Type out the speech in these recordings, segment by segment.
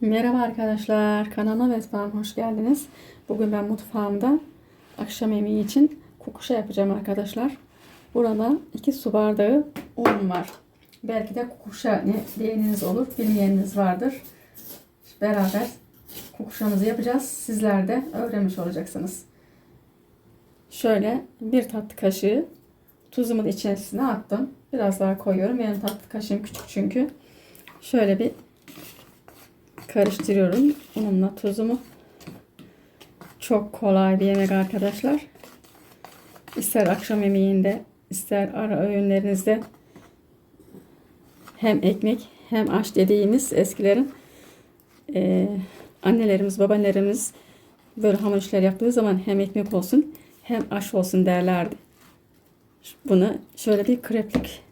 Merhaba arkadaşlar, kanalıma ve mutfağıma hoş geldiniz. Bugün ben mutfağımda akşam yemeği için kukuşa yapacağım arkadaşlar. Burada 2 su bardağı un var. Belki de kukuşa diyeniniz olur, bilmeyeniniz vardır. Beraber kukuşamızı yapacağız. Sizler de öğrenmiş olacaksınız. Şöyle bir tatlı kaşığı tuzumun içerisine attım. Biraz daha koyuyorum. Benim tatlı kaşığım küçük çünkü. Şöyle bir karıştırıyorum unumla tuzumu. Çok kolay bir yemek arkadaşlar. İster akşam yemeğinde, ister ara öğünlerinizde hem ekmek hem aş dediğimiz eskilerin e, annelerimiz, babaannelerimiz böyle hamur işler yaptığı zaman hem ekmek olsun hem aş olsun derlerdi. Bunu şöyle bir kreplik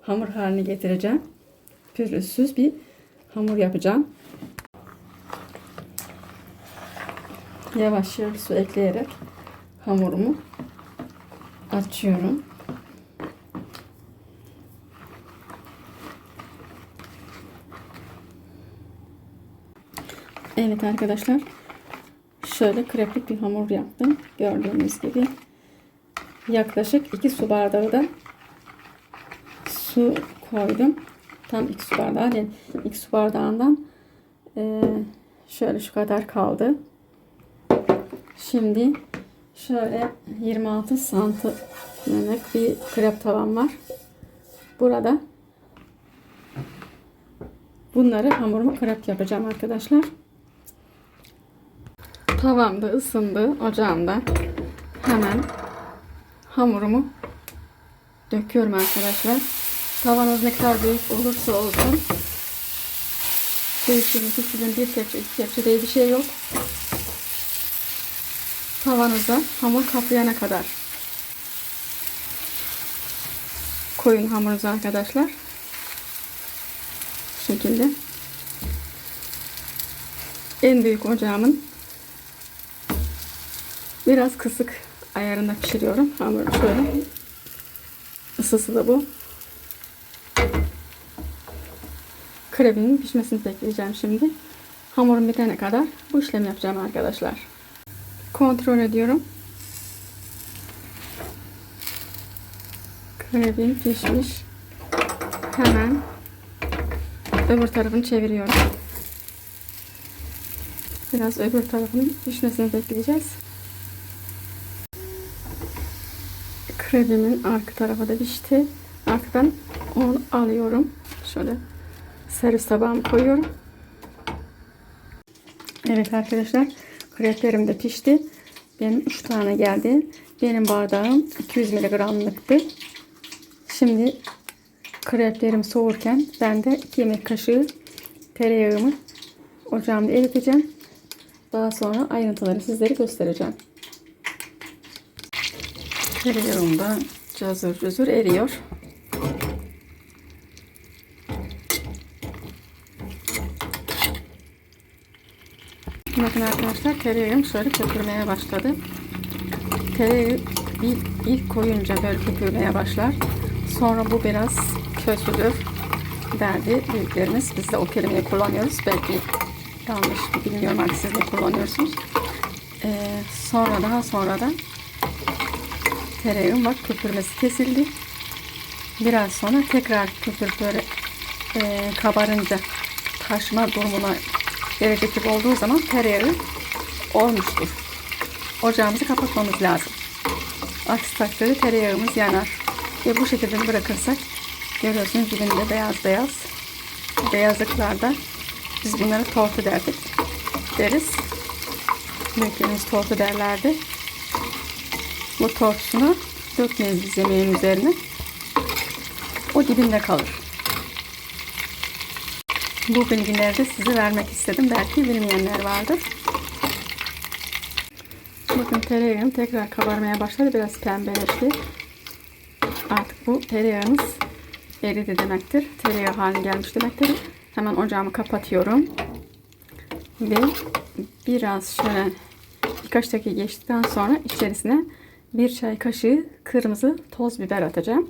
hamur haline getireceğim. Pürüzsüz bir hamur yapacağım. Yavaş yavaş su ekleyerek hamurumu açıyorum. Evet arkadaşlar. Şöyle kreplik bir hamur yaptım. Gördüğünüz gibi. Yaklaşık 2 su bardağı da su koydum. Tam 2 su bardağı değil. 2 su bardağından e, şöyle şu kadar kaldı. Şimdi şöyle 26 santimlik bir krep tavam var. Burada bunları hamurumu krep yapacağım arkadaşlar. Tavam da ısındı ocağımda. Hemen hamurumu döküyorum arkadaşlar. Tavanız ne kadar büyük olursa olsun büyüklüğünü küçüklüğünü bir kepçe iki kepçe diye bir şey yok tavanıza hamur kaplayana kadar koyun hamurunuzu arkadaşlar. Bu şekilde. En büyük ocağımın biraz kısık ayarında pişiriyorum. Hamuru şöyle. Isısı da bu. Krebimin pişmesini bekleyeceğim şimdi. Hamurum bitene kadar bu işlemi yapacağım arkadaşlar. Kontrol ediyorum. Krebim pişmiş. Hemen öbür tarafını çeviriyorum. Biraz öbür tarafının pişmesini bekleyeceğiz. Krebimin arka tarafı da pişti. Ben onu alıyorum. Şöyle servis tabağıma koyuyorum. Evet arkadaşlar. Kreplerim de pişti. Benim 3 tane geldi. Benim bardağım 200 mg'lıktı. Şimdi kreplerim soğurken ben de 2 yemek kaşığı tereyağımı ocağımda eriteceğim. Daha sonra ayrıntıları sizlere göstereceğim. Tereyağım da cazır cazır eriyor. Bakın arkadaşlar tereyağım şöyle köpürmeye başladı. Tereyağı ilk, ilk koyunca böyle köpürmeye başlar. Sonra bu biraz kötüdür derdi büyüklerimiz. Biz de o kelimeyi kullanıyoruz. Belki yanlış bilmiyorum artık siz ne kullanıyorsunuz. Ee, sonra daha sonra da tereyağım bak köpürmesi kesildi. Biraz sonra tekrar köpür böyle e, kabarınca taşma durumuna gelecek olduğu zaman tereyağı olmuştur. Ocağımızı kapatmamız lazım. Aksi takdirde tereyağımız yanar. Ve bu şekilde bırakırsak görüyorsunuz dibinde beyaz beyaz beyazlıklarda biz bunları tortu derdik deriz. Büyüklerimiz tortu derlerdi. Bu tortusunu dökmeyiz biz yemeğin üzerine. O dibinde kalır. Bu bilgileri de size vermek istedim. Belki bilmeyenler vardır. Bakın tereyağım tekrar kabarmaya başladı. Biraz pembeleşti. Artık bu tereyağımız eridi demektir. Tereyağı haline gelmiş demektir. Hemen ocağımı kapatıyorum. Ve biraz şöyle birkaç dakika geçtikten sonra içerisine bir çay kaşığı kırmızı toz biber atacağım.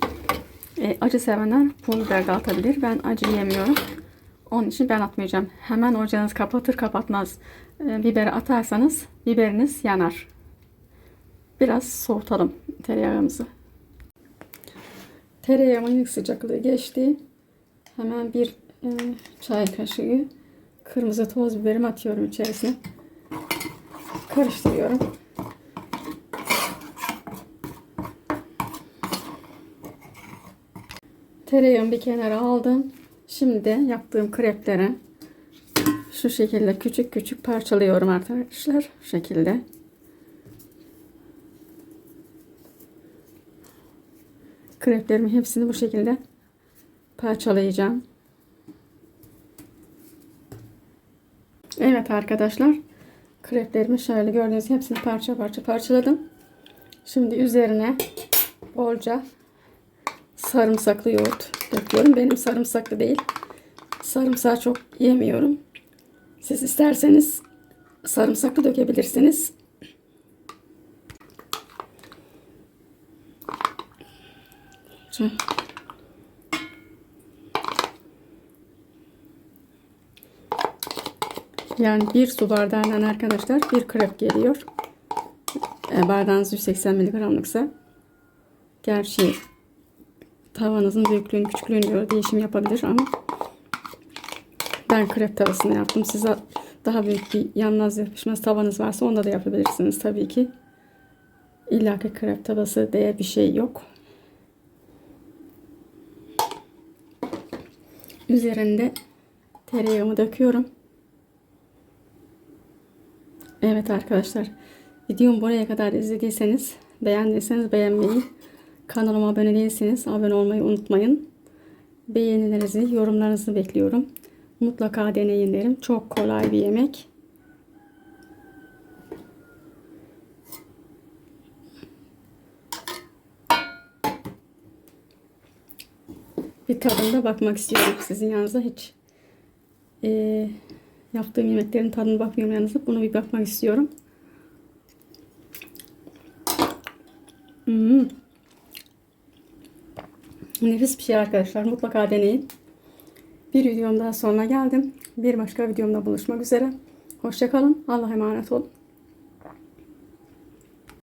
E, acı sevenler pul biber de atabilir. Ben acı yemiyorum. Onun için ben atmayacağım. Hemen ocağınızı kapatır kapatmaz e, biberi atarsanız biberiniz yanar. Biraz soğutalım tereyağımızı. Tereyağımın sıcaklığı geçti. Hemen bir e, çay kaşığı kırmızı toz biberimi atıyorum içerisine. Karıştırıyorum. Tereyağımı bir kenara aldım. Şimdi yaptığım krepleri şu şekilde küçük küçük parçalıyorum arkadaşlar. Şu şekilde. Kreplerimin hepsini bu şekilde parçalayacağım. Evet arkadaşlar. Kreplerimi şöyle gördüğünüz hepsini parça parça parçaladım. Şimdi üzerine bolca sarımsaklı yoğurt döküyorum. Benim sarımsaklı değil. Sarımsağı çok yemiyorum. Siz isterseniz sarımsaklı dökebilirsiniz. Yani bir su bardağından arkadaşlar bir krep geliyor. E, bardağınız 180 mg'lıksa. Gerçi tavanızın büyüklüğünü küçüklüğünü göre değişim yapabilir ama ben krep tavasında yaptım. Size daha büyük bir yanmaz yapışmaz tavanız varsa onda da yapabilirsiniz tabii ki. İlla ki krep tavası diye bir şey yok. Üzerinde tereyağımı döküyorum. Evet arkadaşlar. Videomu buraya kadar izlediyseniz, beğendiyseniz beğenmeyi, kanalıma abone değilseniz abone olmayı unutmayın. Beğenilerinizi, yorumlarınızı bekliyorum. Mutlaka deneyin derim. Çok kolay bir yemek. Bir tadında bakmak istiyorum sizin yanınızda hiç e, yaptığım yemeklerin tadına bakmıyorum yanınızda. Bunu bir bakmak istiyorum. Hmm. Nefis bir şey arkadaşlar. Mutlaka deneyin. Bir videom daha sonuna geldim. Bir başka videomda buluşmak üzere. Hoşçakalın. Allah'a emanet olun.